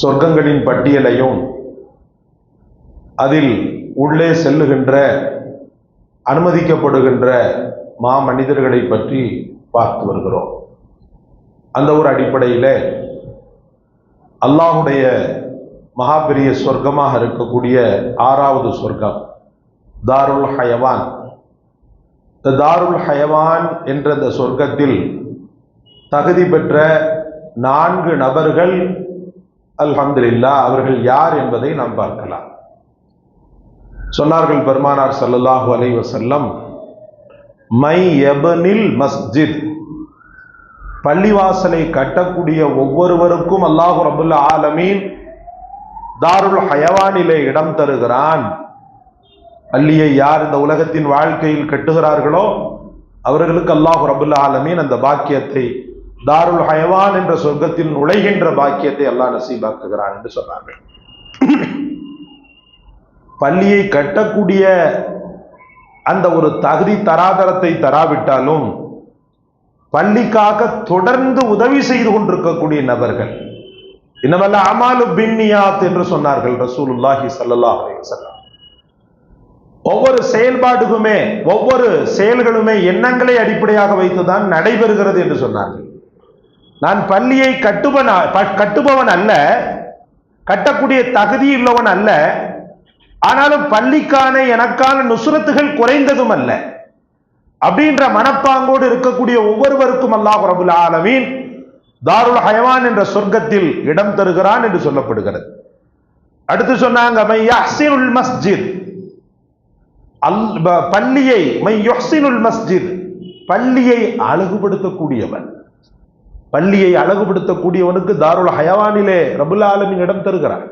சொர்க்கங்களின் பட்டியலையும் அதில் உள்ளே செல்லுகின்ற அனுமதிக்கப்படுகின்ற மா மனிதர்களை பற்றி பார்த்து வருகிறோம். அந்த ஒரு அடிப்படையில் அல்லாஹுடைய மகாபெரிய சொர்க்கமாக இருக்கக்கூடிய ஆறாவது சொர்க்கம் தாருல் ஹயவான். இந்த தாருல் ஹயவான் என்ற இந்த சொர்க்கத்தில் தகுதி பெற்ற நான்கு நபர்கள் அல்ஹம்துல்லா அவர்கள் யார் என்பதை நாம் பார்க்கலாம். சொன்னார்கள் பெருமானார் சல்லல்லாஹு அலை வசல்லம் மை எபனில் மஸ்ஜித். பள்ளிவாசலை கட்டக்கூடிய ஒவ்வொருவருக்கும் அல்லாஹு ரபுல்ல ஆலமீன் தாருல் ஹயவானிலே இடம் தருகிறான். பள்ளியை யார் இந்த உலகத்தின் வாழ்க்கையில் கட்டுகிறார்களோ அவர்களுக்கு அல்லாஹு ரபுல்ல ஆலமீன் அந்த பாக்கியத்தை தாருல் ஹயவான் என்ற சொர்க்கத்தில் நுழைகின்ற பாக்கியத்தை அல்லாஹ் நசீபாக்குகிறான் என்று சொன்னார்கள். பள்ளியை கட்டக்கூடிய அந்த ஒரு தகுதி தராதரத்தை தராவிட்டாலும் பள்ளிக்காக தொடர்ந்து உதவி செய்து கொண்டிருக்கக்கூடிய நபர்கள் இன்னமல்ல அமாலு பின்னியாத் என்று சொன்னார்கள் ரசூலுல்லாஹி சல்லாஹ் அலைஹி ஒவ்வொரு செயல்பாடுக்குமே ஒவ்வொரு செயல்களுமே எண்ணங்களை அடிப்படையாக வைத்துதான் நடைபெறுகிறது என்று சொன்னார்கள். நான் பள்ளியை கட்டுவன் கட்டுபவன் அல்ல. கட்டக்கூடிய தகுதி உள்ளவன் அல்ல. ஆனாலும் பள்ளிக்கான எனக்கான நுசுரத்துகள் குறைந்ததும் அல்ல. அப்படின்ற மனப்பாங்கோடு இருக்கக்கூடிய ஒவ்வொருவருக்கும் அல்லாஹ் ரபுல் ஆலமீன் தாருல் ஹயவான் என்ற சொர்க்கத்தில் இடம் தருகிறான் என்று சொல்லப்படுகிறது. அடுத்து சொன்னாங்க மஸ்ஜித். அல் ப- பள்ளியை மஸ்ஜித். பள்ளியை அழகுபடுத்தக்கூடியவன். பள்ளியை அழகுபடுத்தக்கூடியவனுக்கு தாருல் ஹயவானிலே ரபுல் இடம் தருகிறான்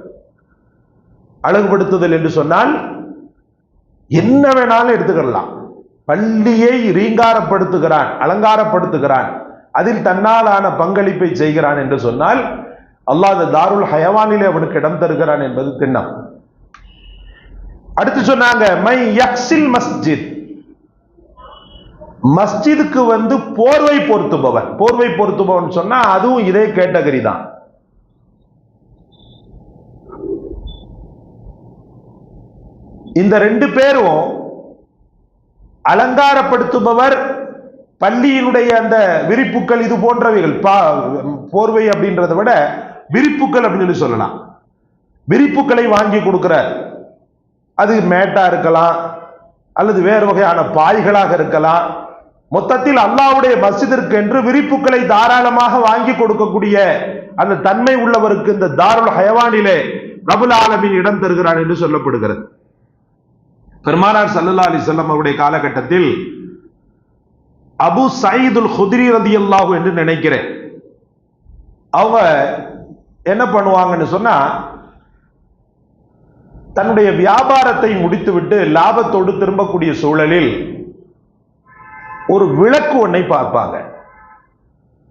அழகுபடுத்துதல் என்று சொன்னால் என்ன வேணாலும் எடுத்துக்கலாம் பள்ளியை ரீங்காரப்படுத்துகிறான் அலங்காரப்படுத்துகிறான் அதில் தன்னாலான பங்களிப்பை செய்கிறான் என்று சொன்னால் அல்லாஹ் அந்த தாருல் ஹயவானிலே அவனுக்கு இடம் தருகிறான் என்பது திண்ணம். அடுத்து சொன்னாங்க மை யக்ஸில் மஸ்ஜித். மஸ்ஜிதுக்கு வந்து போர்வை பொருத்துபவன். போர்வை பொருத்துபவன் சொன்னா அதுவும் இதே கேட்டகரி தான். இந்த ரெண்டு பேரும் அலங்காரப்படுத்துபவர் பள்ளியினுடைய அந்த விரிப்புக்கள் இது போன்றவைகள் பா- போர்வை அப்படின்றத விட விரிப்புக்கள் அப்படின்னு சொல்லலாம். விரிப்புக்களை வாங்கி கொடுக்கிறார். அது மேட்டா இருக்கலாம் அல்லது வேறு வகையான பாய்களாக இருக்கலாம் மொத்தத்தில் அல்லாவுடைய மஸ்ஜிதிற்கு என்று விரிப்புக்களை தாராளமாக வாங்கி கொடுக்கக்கூடிய அந்த தன்மை உள்ளவருக்கு இந்த தாருல் ஹயவானிலே ரபுல் ஆலமின் இடம் தருகிறான் என்று சொல்லப்படுகிறது. பெருமானார் சல்லா அலி செல்லம் அவருடைய காலகட்டத்தில் அபு சயீதுல் ரதி அல்லாஹு என்று நினைக்கிறேன். அவங்க என்ன பண்ணுவாங்கன்னு சொன்னா தன்னுடைய வியாபாரத்தை முடித்துவிட்டு லாபத்தோடு திரும்பக்கூடிய சூழலில் ஒரு விளக்கு ஒன்றை பார்ப்பாங்க.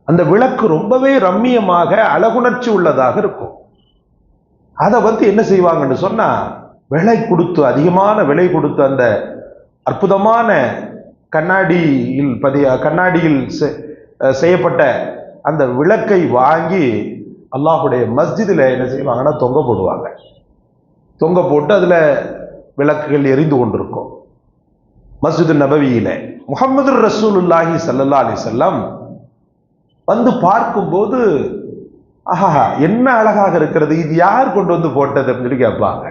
அந்த விளக்கு ரொம்பவே ரம்மியமாக அழகுணர்ச்சி உள்ளதாக இருக்கும். அதை வந்து என்ன செய்வாங்கன்னு சொன்னா விலை கொடுத்து அதிகமான விலை கொடுத்து அந்த அற்புதமான கண்ணாடியில் பதிய கண்ணாடியில் செ- செய்யப்பட்ட அந்த விளக்கை வாங்கி அல்லாஹுடைய மஸ்ஜிதில் என்ன செய்வாங்கன்னா தொங்க போடுவாங்க. தொங்க போட்டு அதில் விளக்குகள் எரிந்து கொண்டிருக்கும். மஸ்ஜிது நபவியில். முகமது ரசூலுல்லாஹி சல்லா அலி செல்லம் வந்து பார்க்கும்போது ஆஹா என்ன அழகாக இருக்கிறது இது யார் கொண்டு வந்து போட்டது அப்படின்னு சொல்லி கேட்பாங்க.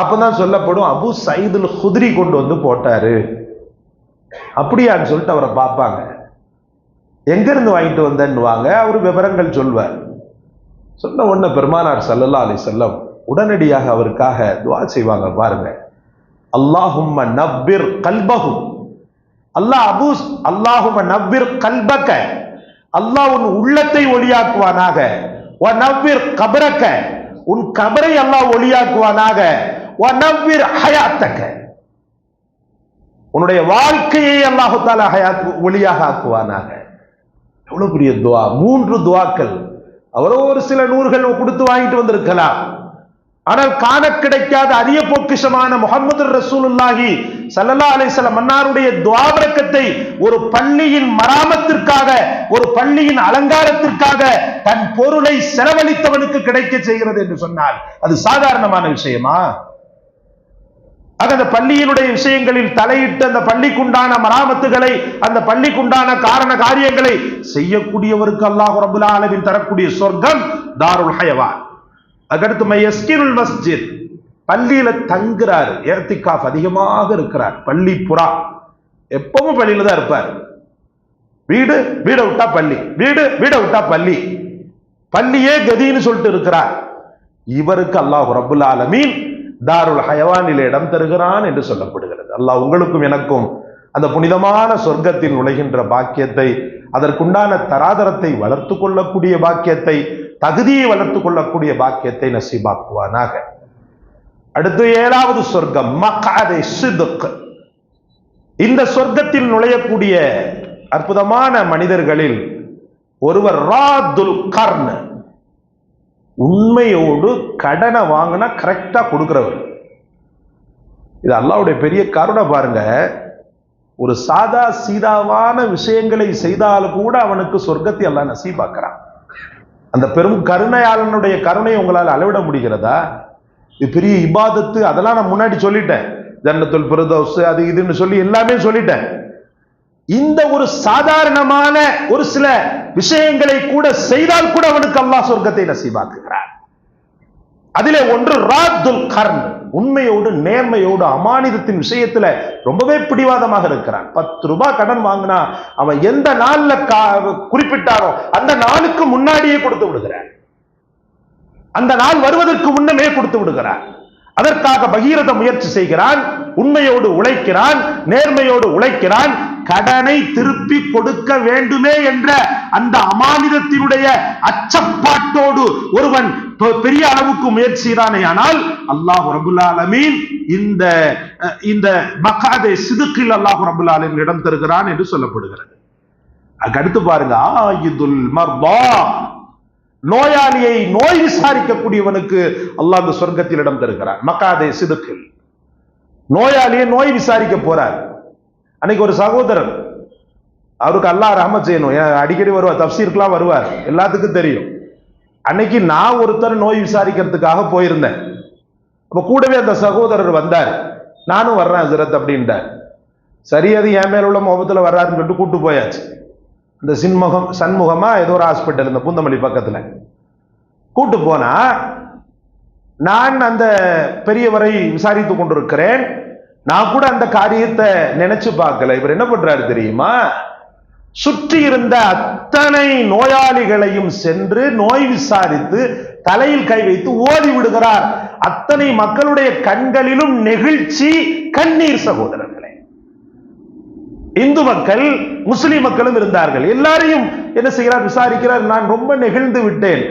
அப்பதான் சொல்லப்படும் அபு சயிதுல் ஹுத்ரி கொண்டு வந்து போட்டாரு. அப்படியான்னு சொல்லிட்டு அவரை பார்ப்பாங்க. எங்கிருந்து வாங்கிட்டு வந்தேன்னுவாங்க அவர் விவரங்கள் சொல்வார். சொன்ன உடனே பெருமானார் சல்லல்லா அலி செல்லம் உடனடியாக அவருக்காக துவா செய்வாங்க பாருங்க. அல்லாஹும் நப்பிர் கல்பகும் அல்லாஹ் அபூஸ் அல்லாஹும நவ்விர் கல்பக்க. அல்லாஹ் உன் உள்ளத்தை ஒளியாக்குவானாக. ஒ நவ்விர் கபரக்க. உன் கபரை அல்லாஹ் ஒளியாக்குவானாக. ஒ நவ்விர் ஹயாத்தக்க. உன்னுடைய வாழ்க்கையை அல்லாஹு தாலா ஹயாத் ஒளியாக ஆக்குவானாக. எவ்வளவு பெரிய துவா. மூன்று துவாக்கள். அவரோ ஒரு சில நூறுகள் கொடுத்து வாங்கிட்டு வந்திருக்கலாம். ஆனால் காண கிடைக்காத அரிய பொக்கிஷமான முகமது ரசூலுல்லாஹி சல்லல்லா அலிஸ்லாம் மன்னாருடைய துவாபரக்கத்தை ஒரு பள்ளியின் மராமத்திற்காக ஒரு பள்ளியின் அலங்காரத்திற்காக தன் பொருளை செலவழித்தவனுக்கு கிடைக்க செய்கிறது என்று சொன்னால் அது சாதாரணமான விஷயமா? ஆக அந்த பள்ளியினுடைய விஷயங்களில் தலையிட்டு அந்த பள்ளிக்குண்டான மராமத்துகளை அந்த பள்ளிக்குண்டான காரண காரியங்களை செய்யக்கூடியவருக்கு அல்லாஹ் ரபுல்லா அளவில் தரக்கூடிய சொர்க்கம் தாருல் ஹயவான். அதுக்கடுத்து மையஸ்கிருல் மஸ்ஜித். பள்ளியில தங்குறார். ஏர்த்திகாஃப் அதிகமாக இருக்கிறார். பள்ளி புறா. எப்பவும் பள்ளியில தான் இருப்பார். வீடு வீடை விட்டா பள்ளி. வீடு வீடை விட்டா பள்ளி. பள்ளியே கதின்னு சொல்லிட்டு இருக்கிறார். இவருக்கு அல்லாஹ் ரபுல் ஆலமீன் தாருல் ஹயவானில் இடம் தருகிறான் என்று சொல்லப்படுகிறது. அல்லாஹ் உங்களுக்கும் எனக்கும் அந்த புனிதமான சொர்க்கத்தில் நுழைகின்ற பாக்கியத்தை அதற்குண்டான தராதரத்தை வளர்த்து கொள்ளக்கூடிய பாக்கியத்தை தகுதியை வளர்த்து கொள்ளக்கூடிய பாக்கியத்தை நசீபாக்குவானாக. அடுத்து ஏழாவது சொர்க்கம் மக்காதை சிதுக். இந்த சொர்க்கத்தில் நுழையக்கூடிய அற்புதமான மனிதர்களில் ஒருவர் ராதுல் கர்ண உண்மையோடு கடனை வாங்கினா கரெக்டா கொடுக்கிறவர். இது அல்லாவுடைய பெரிய கருணை பாருங்க. ஒரு சாதா சீதாவான விஷயங்களை செய்தாலும் கூட அவனுக்கு சொர்க்கத்தை எல்லாம் நசீபாக்குறான். அந்த பெரும் கருணையாளனுடைய கருணையை உங்களால் அளவிட முடிகிறதா? இது பெரிய இபாதத்து அதெல்லாம் நான் முன்னாடி சொல்லிட்டேன். ஜன்னத்துல் பிரதோஸ் அது இதுன்னு சொல்லி எல்லாமே சொல்லிட்டேன். இந்த ஒரு சாதாரணமான ஒரு சில விஷயங்களை கூட செய்தால் கூட அவனுக்கு அல்லாஹ் சொர்க்கத்தை நசீவாக்குகிறார் அதிலே ஒன்று ராத்துல் கர்ன். உண்மையோடு நேர்மையோடு அமானிதத்தின் விஷயத்துல ரொம்பவே பிடிவாதமாக இருக்கிறான். பத்து ரூபாய் கடன் வாங்கினா அவன் எந்த நாள்ல குறிப்பிட்டாரோ அந்த நாளுக்கு முன்னாடியே கொடுத்து விடுகிறான். அந்த நாள் வருவதற்கு முன்னமே கொடுத்து விடுகிறான். அதற்காக பகீரத முயற்சி செய்கிறான் உண்மையோடு உழைக்கிறான் நேர்மையோடு உழைக்கிறான் கடனை திருப்பி கொடுக்க வேண்டுமே என்ற அந்த அமானிதத்தினுடைய அச்சப்பாட்டோடு ஒருவன் பெரிய அளவுக்கு முயற்சி ஆனால் அல்லாஹு ரபுல்லாலமீன் இந்த இந்த மக்காதை சிதுக்கில் அல்லாஹு ரபுல்லாலின் இடம் தருகிறான் என்று சொல்லப்படுகிறது. அடுத்து பாருங்க ஆயுதுல் மர்பா நோயாளியை நோய் விசாரிக்கக்கூடியவனுக்கு அல்லாஹ் அந்த சொர்க்கத்தில் இடம் தருகிறார் மக்காதே சிதுக்கில். நோயாளியை நோய் விசாரிக்க போறார். அன்னைக்கு ஒரு சகோதரர் அவருக்கு அல்லா ரஹமத் செய்யணும். அடிக்கடி வருவார் தப்சீருக்குலாம் வருவார். எல்லாத்துக்கும் தெரியும். அன்னைக்கு நான் ஒருத்தர் நோய் விசாரிக்கிறதுக்காக போயிருந்தேன். அப்போ கூடவே அந்த சகோதரர் வந்தார். நானும் வர்றேன் ஹசரத் அப்படின்ட்டார். சரி அது என் மேல உள்ள முகத்தில் வர்றாருன்னு சொல்லிட்டு கூட்டு போயாச்சு. இந்த சின்முகம் சண்முகமா ஏதோ ஒரு ஹாஸ்பிட்டல் இந்த பூந்தமல்லி பக்கத்தில். கூட்டு போனா நான் அந்த பெரியவரை விசாரித்து கொண்டிருக்கிறேன். நான் கூட அந்த காரியத்தை நினைச்சு பார்க்கல. இவர் என்ன பண்றாரு தெரியுமா? சுற்றி இருந்த அத்தனை நோயாளிகளையும் சென்று நோய் விசாரித்து தலையில் கை வைத்து ஓடி விடுகிறார். அத்தனை மக்களுடைய கண்களிலும் நெகிழ்ச்சி கண்ணீர் சகோதரர்களே. இந்து மக்கள் முஸ்லிம் மக்களும் இருந்தார்கள். எல்லாரையும் என்ன செய்கிறார்? விசாரிக்கிறார். நான் ரொம்ப நெகிழ்ந்து விட்டேன்.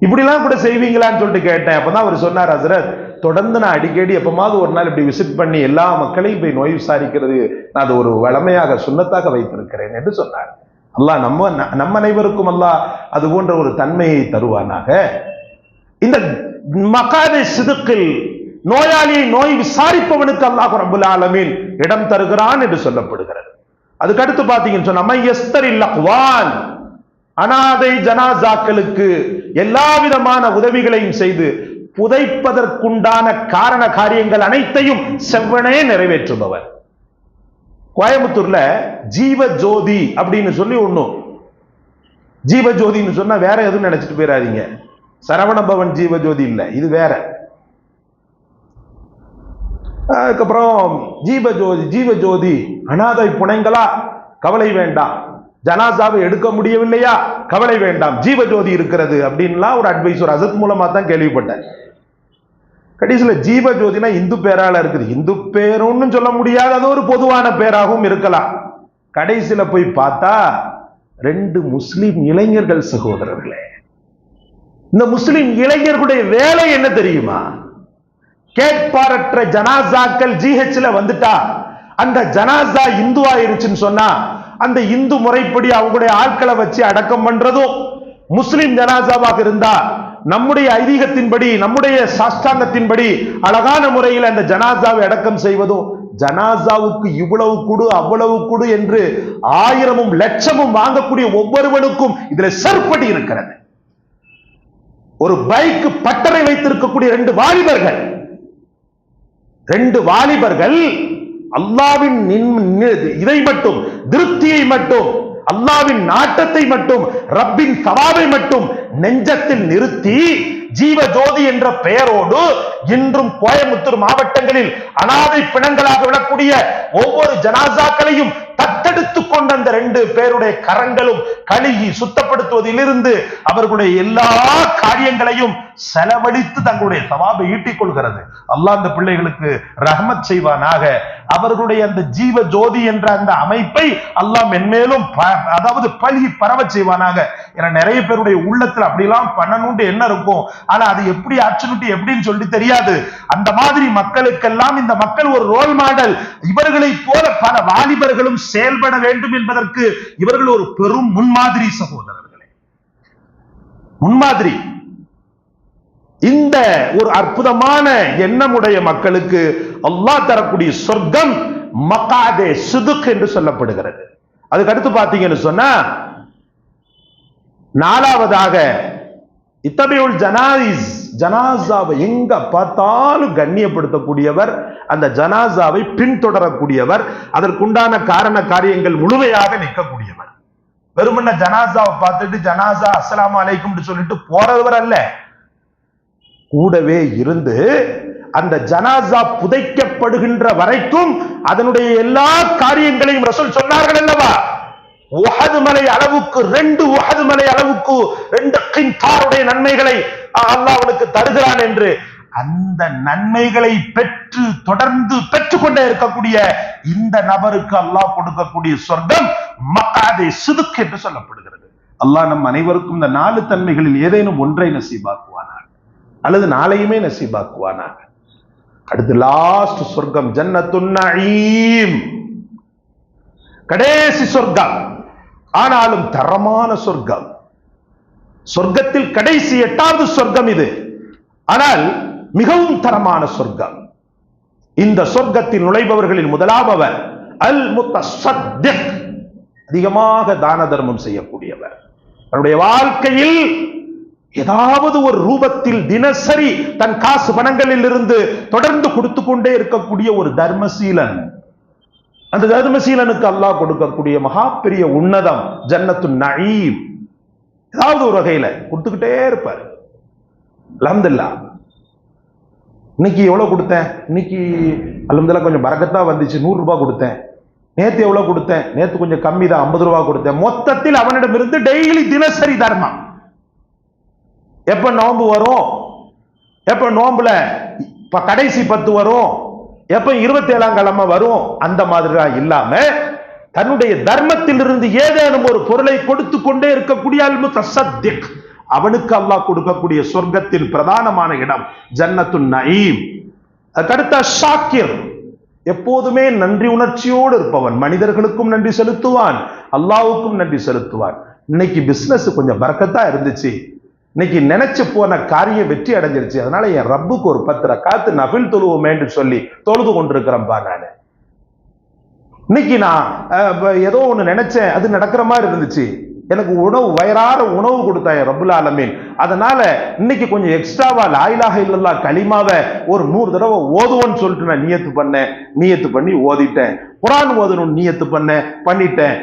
இப்படிலாம் கூட செய்வீங்களான்னு சொல்லிட்டு கேட்டேன். அப்பதான் அவர் சொன்னார் ஹசரத் தொடர்ந்து நான் அடிக்கடி எப்பமாவது ஒரு நாள் இப்படி விசிட் பண்ணி எல்லா மக்களையும் போய் நோய் விசாரிக்கிறது நான் அது ஒரு வளமையாக சுண்ணத்தாக வைத்திருக்கிறேன் என்று சொன்னார். அல்லாஹ் நம்ம நம்ம அனைவருக்கும் அல்லாஹ் அது போன்ற ஒரு தன்மையை தருவானாக. இந்த மகாதை சிதுக்கில் நோயாளியை நோய் விசாரிப்பவனுக்கு அல்லாஹ் ரபுல் ஆலமீன் இடம் தருகிறான் என்று சொல்லப்படுகிறது. அதுக்கு அடுத்து பாத்தீங்கன்னு சொன்னா அனாதை ஜனாசாக்களுக்கு எல்லா விதமான உதவிகளையும் செய்து புதைப்பதற்குண்டான காரண காரியங்கள் அனைத்தையும் செவ்வனே நிறைவேற்றுபவர். கோயம்புத்தூர்ல ஜீவ ஜோதி அப்படின்னு சொல்லி ஒண்ணும் ஜீவ ஜோதின்னு சொன்னா வேற எதுவும் நினைச்சிட்டு போயிடாதீங்க. சரவண பவன் ஜீவ ஜோதி இல்ல இது வேற. அதுக்கப்புறம் ஜீவ ஜோதி ஜீவ ஜோதி அனாதை புனைங்களா? கவலை வேண்டாம். ஜனாசாவை எடுக்க முடியவில்லையா? கவலை வேண்டாம். ஜீவ ஜோதி இருக்கிறது அப்படின்லாம் ஒரு அட்வைஸ் ஒரு அசத் மூலமா தான் கேள்விப்பட்டேன். கடைசியில் ஜீவ ஜோதினா இந்து பேரால இருக்குது. இந்து பேருன்னு சொல்ல முடியாத. அது ஒரு பொதுவான பேராகவும் இருக்கலாம். கடைசியில் போய் பார்த்தா ரெண்டு முஸ்லீம் இளைஞர்கள் சகோதரர்களே. இந்த முஸ்லீம் இளைஞர்களுடைய வேலை என்ன தெரியுமா? கேட்பாரற்ற ஜனாசாக்கள் ஜிஹெச்ல வந்துட்டா. அந்த ஜனாசா இந்து ஆயிருச்சுன்னு சொன்னா அந்த இந்து முறைப்படி அவங்களுடைய ஆட்களை வச்சு அடக்கம் பண்றதும் முஸ்லீம் ஜனாசாவாக இருந்தா நம்முடைய ஐதீகத்தின்படி நம்முடைய சாஸ்தாங்கத்தின்படி அழகான முறையில் அந்த ஜனாசாவை அடக்கம் செய்வதோ ஜனாசாவுக்கு இவ்வளவு குடு அவ்வளவு குடு என்று ஆயிரமும் லட்சமும் வாங்கக்கூடிய ஒவ்வொருவனுக்கும் இதுல செருப்படி இருக்கிறது. ஒரு பைக் பட்டறை வைத்திருக்கக்கூடிய ரெண்டு வாலிபர்கள். ரெண்டு வாலிபர்கள் அல்லாவின் இதை மட்டும் திருப்தியை மட்டும் அல்லாவின் நாட்டத்தை மட்டும் ரப்பின் சவாவை மட்டும் நெஞ்சத்தில் நிறுத்தி ஜீவ ஜோதி என்ற பெயரோடு இன்றும் கோயம்புத்தூர் மாவட்டங்களில் அனாதை பிணங்களாக விடக்கூடிய ஒவ்வொரு ஜனாசாக்களையும் தத்தெடுத்துக் கொண்ட அந்த ரெண்டு பேருடைய கரங்களும் கழுகி சுத்தப்படுத்துவதிலிருந்து அவர்களுடைய எல்லா காரியங்களையும் செலவழித்து தங்களுடைய சவாபை ஈட்டிக் கொள்கிறது. அல்லா அந்த பிள்ளைகளுக்கு ரஹமத் செய்வானாக. அவர்களுடைய அந்த ஜீவ ஜோதி என்ற அந்த அமைப்பை அல்லாஹ் மென்மேலும் ப- அதாவது பழகி பரவச் செய்வானாக. ஏன்னா நிறைய பேருடைய உள்ளத்துல அப்படிலாம் பண்ணணும்னு என்ன இருக்கும்? ஆனா அது எப்படி ஆப்ஷனிட்டி எப்படின்னு சொல்லி தெரியாது. அந்த மாதிரி மக்களுக்கெல்லாம் இந்த மக்கள் ஒரு ரோல் மாடல் இவர்களை போல பல வாலிபர்களும் செயல்பட வேண்டும் என்பதற்கு இவர்கள் ஒரு பெரும் முன்மாதிரி சகோதரர்களே. முன்மாதிரி. இந்த ஒரு அற்புதமான எண்ணமுடைய மக்களுக்கு அல்லாஹ் தரக்கூடிய சொர்க்கம் மக்காதே சிதுக் என்று சொல்லப்படுகிறது. அதுக்கு அடுத்து பார்த்தீங்கன்னு சொன்னா நாலாவதாக இத்தபியுல் ஜனாயிஸ் ஜனாசாவை எங்க பார்த்தாலும் கண்ணியப்படுத்தக்கூடியவர் அந்த ஜனாசாவை பின்தொடரக்கூடியவர் அதற்குண்டான காரண காரியங்கள் முழுமையாக நிற்கக்கூடியவர். வெறுமன்ன ஜனாசாவை பார்த்துட்டு ஜனாசா அஸ்லாம் அலைக்கும்னு சொல்லிட்டு போறவர் அல்ல. கூடவே இருந்து அந்த ஜனாசா புதைக்கப்படுகின்ற வரைக்கும் அதனுடைய எல்லா காரியங்களையும் ரசூல் சொன்னார்கள் அல்லவா? உஹது மலை அளவுக்கு ரெண்டு உஹது மலை அளவுக்கு ரெண்டு கிந்தாருடைய நன்மைகளை அல்லாஹ் அவனுக்கு தருகிறான் என்று அந்த நன்மைகளை பெற்று தொடர்ந்து பெற்றுக்கொண்டே இருக்கக்கூடிய இந்த நபருக்கு அல்லாஹ் கொடுக்கக்கூடிய சொர்க்கம் மக்காதே சிதுக்கு என்று சொல்லப்படுகிறது. அல்லாஹ் நம் அனைவருக்கும் இந்த நாலு தன்மைகளில் ஏதேனும் ஒன்றை நசீபாக்குவானாக அல்லது நாளையுமே நசீபாக்குவானாக. அடுத்து லாஸ்ட் சொர்க்கம் ஜன்னத்துன் கடைசி சொர்க்கம். ஆனாலும் தரமான சொர்க்கம். சொர்க்கத்தில் கடைசி எட்டாவது சொர்க்கம் இது. ஆனால் மிகவும் தரமான சொர்க்கம். இந்த சொர்க்கத்தில் நுழைபவர்களில் முதலாபவர் அல் முத்த அதிகமாக தான தர்மம் செய்யக்கூடியவர். தன்னுடைய வாழ்க்கையில் ஏதாவது ஒரு ரூபத்தில் தினசரி தன் காசு பணங்களில் இருந்து தொடர்ந்து கொடுத்து கொண்டே இருக்கக்கூடிய ஒரு தர்மசீலன். அந்த தர்மசீலனுக்கு அல்லாஹ் கொடுக்கக்கூடிய மகா பெரிய உன்னதம் ஜன்னத்து நயீம். ஏதாவது ஒரு வகையில கொடுத்துக்கிட்டே இருப்பார். அலமதுல்லா இன்னைக்கு எவ்வளவு கொடுத்தேன்? இன்னைக்கு அலமதுல்லா கொஞ்சம் பறக்கத்தா வந்துச்சு நூறு ரூபாய் கொடுத்தேன். நேத்து எவ்வளவு கொடுத்தேன்? நேத்து கொஞ்சம் கம்மி தான் ஐம்பது ரூபாய் கொடுத்தேன். மொத்தத்தில் அவனிடமிருந்து டெய்லி தினசரி தர்மம். எப்ப நோம்பு வரும்? எப்ப நோம்பில் இப்போ கடைசி பத்து வரும்? எப்ப இருபத்தி ஏழாம் கிழமை வரும் அந்த மாதிரிலாம் இல்லாம தன்னுடைய தர்மத்திலிருந்து ஏதேனும் ஒரு பொருளை கொடுத்து கொண்டே இருக்கக்கூடிய அல்மு தசத்திக் அவனுக்கு அல்லாஹ் கொடுக்கக்கூடிய சொர்க்கத்தின் பிரதானமான இடம் ஜன்னத்து நயீம். அதுக்கடுத்த ஷாக்கிர். எப்போதுமே நன்றி உணர்ச்சியோடு இருப்பவன். மனிதர்களுக்கும் நன்றி செலுத்துவான். அல்லாவுக்கும் நன்றி செலுத்துவான். இன்னைக்கு பிசினஸ் கொஞ்சம் பறக்கத்தா இருந்துச்சு. இன்னைக்கு நினைச்சு போன காரியம் வெற்றி அடைஞ்சிருச்சு. அதனால என் ரப்புக்கு ஒரு பத்து ரக்காத்து நபில் தொழுவோமேன்னு சொல்லி தொழுது கொண்டிருக்கிறேன்பா நான். இன்னைக்கு நான் ஏதோ ஒன்று நினைச்சேன் அது நடக்கிற மாதிரி இருந்துச்சு. எனக்கு உணவு வயிறார உணவு கொடுத்தேன் ரபுல் ஆலமீன். அதனால இன்னைக்கு கொஞ்சம் எக்ஸ்ட்ராவா லாயிலாக இல்லல்லா களிமாவை ஒரு நூறு தடவை ஓதுவோன்னு சொல்லிட்டு நான் நியத்து பண்ணேன். நியத்து பண்ணி ஓதிட்டேன். குரான் ஓதணும்னு நியத்து பண்ணேன் பண்ணிட்டேன்.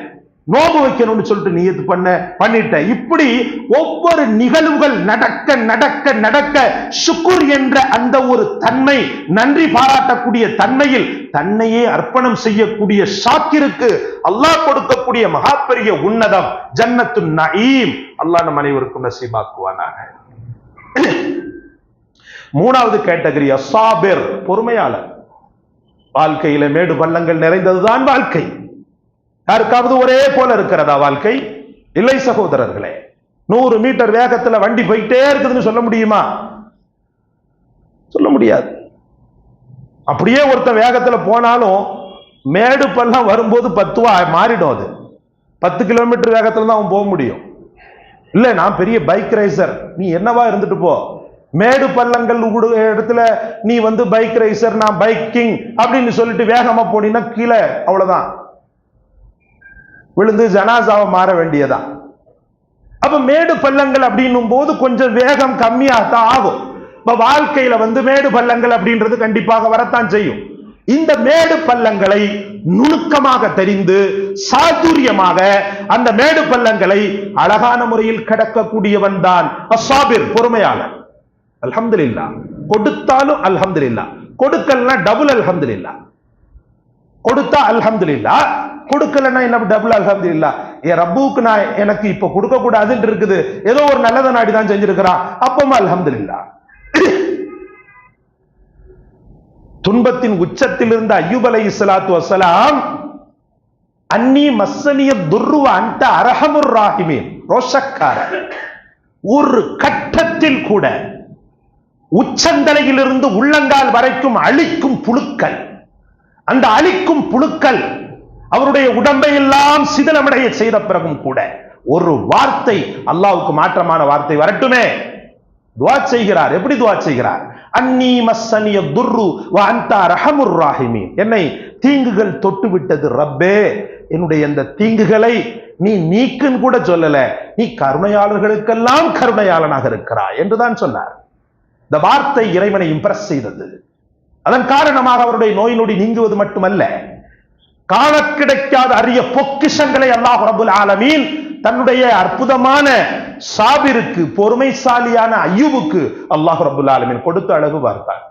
நோம்பு வைக்கணும்னு சொல்லிட்டு நியத்து பண்ண பண்ணிட்ட. இப்படி ஒவ்வொரு நிகழ்வுகள் நடக்க நடக்க நடக்க சுக்குர் என்ற அந்த ஒரு தன்மை நன்றி பாராட்டக்கூடிய தன்மையில் தன்னையே அர்ப்பணம் செய்யக்கூடிய ஷாக்கிருக்கு அல்லாஹ் கொடுக்கக்கூடிய மகாபெரிய உன்னதம் ஜன்னத்து நயீம். அல்லாஹ் நம் அனைவருக்கும் நசீபாக்குவானாக. மூணாவது கேட்டகரி அசாபிர் பொறுமையாளர். வாழ்க்கையில மேடு பள்ளங்கள் நிறைந்ததுதான் வாழ்க்கை. யாருக்காவது ஒரே போல இருக்கிறதா வாழ்க்கை? இல்லை சகோதரர்களே நூறு மீட்டர் வேகத்தில் வண்டி போயிட்டே இருக்குதுன்னு சொல்ல முடியுமா? சொல்ல முடியாது. அப்படியே ஒருத்தன் வேகத்தில் போனாலும் மேடு பள்ளம் வரும்போது பத்துவா மாறிடும் அது. பத்து கிலோமீட்டர் வேகத்தில் தான் அவன் போக முடியும். இல்லை நான் பெரிய பைக் ரேசர் நீ என்னவா இருந்துட்டு போ? மேடு பள்ளங்கள் உடு இடத்துல நீ வந்து பைக் ரேசர் நான் பைக்கிங் அப்படின்னு சொல்லிட்டு வேகமாக போனீங்கன்னா கீழே அவ்வளோதான் விழுந்து ஜனாசாவை மாற வேண்டியதான் அப்ப மேடு பள்ளங்கள் அப்படின்னும் போது கொஞ்சம் வேகம் கம்மியாகத்தான் ஆகும். இப்ப வாழ்க்கையில வந்து மேடு பள்ளங்கள் அப்படின்றது கண்டிப்பாக வரத்தான் செய்யும். இந்த மேடு பள்ளங்களை நுணுக்கமாக தெரிந்து சாதுரியமாக அந்த மேடு பள்ளங்களை அழகான முறையில் கடக்கக்கூடியவன் தான் அசாபிர் பொறுமையாளர். அல்ஹம்துலில்லா கொடுத்தாலும் அல்ஹம்துலில்லா கொடுக்கல்னா டபுள் அல்ஹம்துலில்லா கொடுத்தா அல்ஹம்துலில்லா. கொடுக்கலன்னா என்ன டபுள் அல்ஹம்து இல்லா என் ரப்புக்கு நான் எனக்கு இப்ப கொடுக்க கூடாதுன்னு இருக்குது. ஏதோ ஒரு நல்லதை நாடி தான் செஞ்சிருக்கிறான் அப்பமா அல்ஹம்துலில்லா. துன்பத்தின் உச்சத்தில் இருந்த ஐயூப் அலை இஸ்லாத்து வசலாம் அன்னி மசனிய துர்ருவ அந்த அரஹமுர் ராஹிமீன். ரோஷக்கார ஒரு கட்டத்தில் கூட உச்சந்தலையிலிருந்து உள்ளங்கால் வரைக்கும் அழிக்கும் புழுக்கள். அந்த அழிக்கும் புழுக்கள் அவருடைய உடம்பை எல்லாம் சிதலமடைய செய்த பிறகும் கூட ஒரு வார்த்தை அல்லாவுக்கு மாற்றமான வார்த்தை வரட்டுமே. துவா செய்கிறார். எப்படி துவா செய்கிறார்? அன்னி மஸ்ஸனிய துர்ரு வாந்தா ரஹமுர் ராஹிமி என்னை தீங்குகள் தொட்டு விட்டது ரப்பே. என்னுடைய இந்த தீங்குகளை நீ நீக்குன்னு கூட சொல்லல. நீ கருணையாளர்களுக்கெல்லாம் கருணையாளனாக இருக்கிறாய் என்றுதான் சொன்னார். இந்த வார்த்தை இறைவனை இம்ப்ரெஸ் செய்தது. அதன் காரணமாக அவருடைய நோய் நொடி நீங்குவது மட்டுமல்ல காண கிடைக்காத அரிய பொக்கிஷங்களை அல்லாஹ் ரபுல் ஆலமீன் தன்னுடைய அற்புதமான சாபிருக்கு பொறுமைசாலியான ஐயூபுக்கு அல்லாஹ் ரபுல் ஆலமீன் கொடுத்து அழகு பார்த்தார்.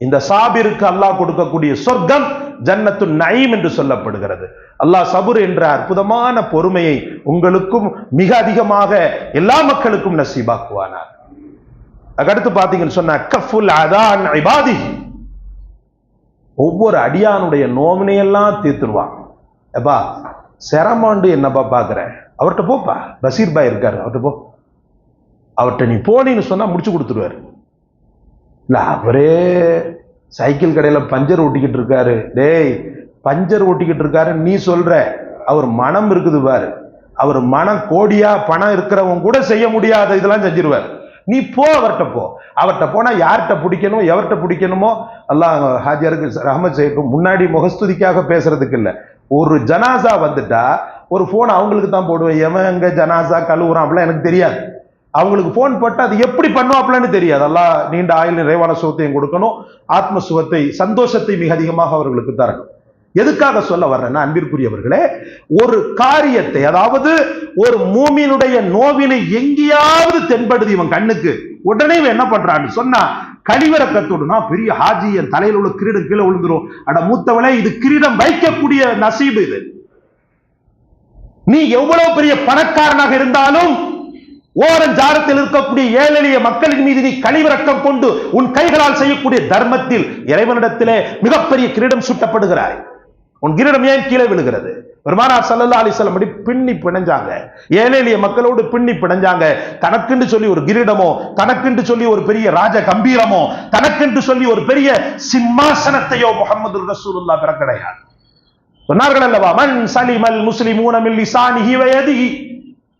இந்த சாபிருக்கு அல்லாஹ் கொடுக்கக்கூடிய சொர்க்கம் ஜன்னத்து நயீம் என்று சொல்லப்படுகிறது. அல்லாஹ் சபுர் என்ற அற்புதமான பொறுமையை உங்களுக்கும் மிக அதிகமாக எல்லா மக்களுக்கும் நசீபாக்குவானார். அதுக்கடுத்து பார்த்தீங்கன்னு சொன்ன கஃபுல் அதான் இபாதி ஒவ்வொரு அடியானுடைய நோவினையெல்லாம் தீர்த்துருவான். எப்பா சிரமாண்டு என்னப்பா பார்க்குற அவர்கிட்ட போப்பா பசீர் பாய் இருக்காரு. அவர்கிட்ட போ. அவர்கிட்ட நீ போனின்னு சொன்னால் முடிச்சு கொடுத்துருவாரு. இல்லை அவரே சைக்கிள் கடையில் பஞ்சர் ஓட்டிக்கிட்டு இருக்காரு. டேய் பஞ்சர் ஓட்டிக்கிட்டு இருக்காருன்னு நீ சொல்கிற அவர் மனம் இருக்குது பாரு. அவர் மனம் கோடியாக பணம் இருக்கிறவங்க கூட செய்ய முடியாத இதெல்லாம் செஞ்சிருவார். நீ போ அவர்கிட்ட போ. அவர்கிட்ட போனால் யார்கிட்ட பிடிக்கணும் எவர்கிட்ட பிடிக்கணுமோ எல்லாம் ஹாஜியாருக்கு ரஹமத் செய்யட்டும் முன்னாடி முகஸ்துதிக்காக பேசுறதுக்கு இல்லை. ஒரு ஜனாசா வந்துட்டா ஒரு ஃபோன் அவங்களுக்கு தான் போடுவேன். எவன் எங்க ஜனாசா கழுவுறான் அப்படிலாம் எனக்கு தெரியாது. அவங்களுக்கு ஃபோன் போட்டு அது எப்படி பண்ணுவாப்லன்னு தெரியாது. எல்லாம் நீண்ட ஆயுள் நிறைவான சுகத்தையும் கொடுக்கணும். ஆத்ம சுகத்தை சந்தோஷத்தை மிக அதிகமாக அவர்களுக்கு தரணும். எதுக்காக சொல்ல வர்றேன்னா அன்பிற்குரியவர்களே ஒரு காரியத்தை அதாவது ஒரு மூமியினுடைய நோவினை எங்கேயாவது தென்படுது இவன் கண்ணுக்கு. உடனே இவன் என்ன பண்றான்னு சொன்னா கழிவிறக்கத்தோடுனா பெரிய ஹாஜி என் தலையில உள்ள கிரீடம் கீழே விழுந்துரும். அட மூத்தவளே இது கிரீடம் வைக்கக்கூடிய நசீபு இது. நீ எவ்வளவு பெரிய பணக்காரனாக இருந்தாலும் ஓரஞ்சாரத்தில் இருக்கக்கூடிய ஏழெளிய மக்களின் மீது நீ கழிவிறக்கம் கொண்டு உன் கைகளால் செய்யக்கூடிய தர்மத்தில் இறைவனிடத்திலே மிகப்பெரிய கிரீடம் சுட்டப்படுகிறாய். உன் கிரீடம் ஏன் கீழே விழுகிறது? பெருமானார் சல்லல்லா அலிஸ்லாம் படி பின்னி பிணைஞ்சாங்க. ஏழை எளிய மக்களோடு பின்னி பிணைஞ்சாங்க. தனக்குன்னு சொல்லி ஒரு கிரீடமோ தனக்குன்னு சொல்லி ஒரு பெரிய ராஜ கம்பீரமோ தனக்குன்னு சொல்லி ஒரு பெரிய சிம்மாசனத்தையோ முகமது ரசூலுல்லா பிற கிடையாது. சொன்னார்கள் அல்லவா மன் சலிமல் முஸ்லிமூன மில் லிசானிஹி வ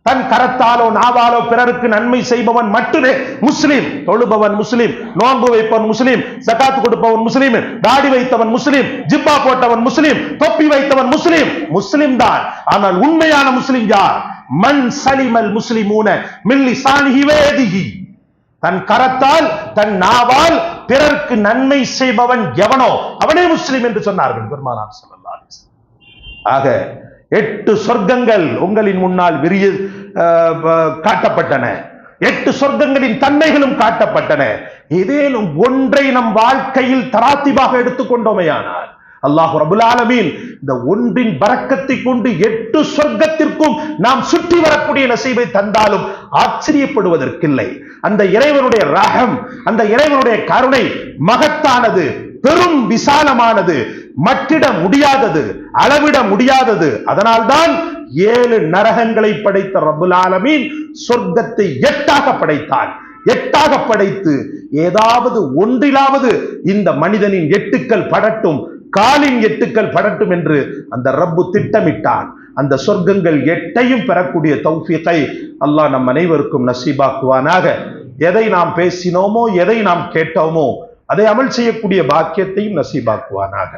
தன் கரத்தாலோ நாவாலோ பிறருக்கு நன்மை செய்பவன் மட்டுமே முஸ்லிம். தொழுபவன் முஸ்லிம். நோன்பு வைப்பவன் முஸ்லிம். சகாத்து கொடுப்பவன் முஸ்லிம். தாடி வைத்தவன் முஸ்லிம். ஜிப்பா போட்டவன் முஸ்லீம். தொப்பி வைத்தவன் முஸ்லிம். முஸ்லீம் தான். ஆனால் உண்மையான முஸ்லிம் யார்? மன் சலிமல் முஸ்லிமூன மில்லி சாணிகி வேதிகி தன் கரத்தால் தன் நாவால் பிறருக்கு நன்மை செய்பவன் எவனோ அவனே முஸ்லிம் என்று சொன்னார்கள் பெருமானார் சொல்லலாம் ஆக எட்டு சொர்க்கங்கள் உங்களின் முன்னால் விரிய காட்டப்பட்டன. எட்டு சொர்க்கங்களின் தன்மைகளும் காட்டப்பட்டன. ஏதேனும் ஒன்றை நம் வாழ்க்கையில் தராத்திபாக எடுத்துக்கொண்டோமையானால் அல்லாஹ் ரபுல் ஆலமீன் இந்த ஒன்றின் பறக்கத்தை கொண்டு எட்டு சொர்க்கத்திற்கும் நாம் சுற்றி வரக்கூடிய நசீபை தந்தாலும் ஆச்சரியப்படுவதற்கில்லை. அந்த இறைவனுடைய ரகம் அந்த இறைவனுடைய கருணை மகத்தானது பெரும் விசாலமானது மட்டிட முடியாதது அளவிட முடியாதது. அதனால்தான் ஏழு நரகங்களை படைத்த ரபுலாலமீன் ஆலமீன் சொர்க்கத்தை எட்டாக படைத்தான். எட்டாக படைத்து ஏதாவது ஒன்றிலாவது இந்த மனிதனின் எட்டுக்கள் படட்டும் காலின் எட்டுக்கள் படட்டும் என்று அந்த ரப்பு திட்டமிட்டான். அந்த சொர்க்கங்கள் எட்டையும் பெறக்கூடிய தௌஃபியத்தை அல்லாஹ் நம் அனைவருக்கும் நசீபாக்குவானாக. எதை நாம் பேசினோமோ எதை நாம் கேட்டோமோ அதை அமல் செய்யக்கூடிய பாக்கியத்தையும் நசீபாக்குவானாக.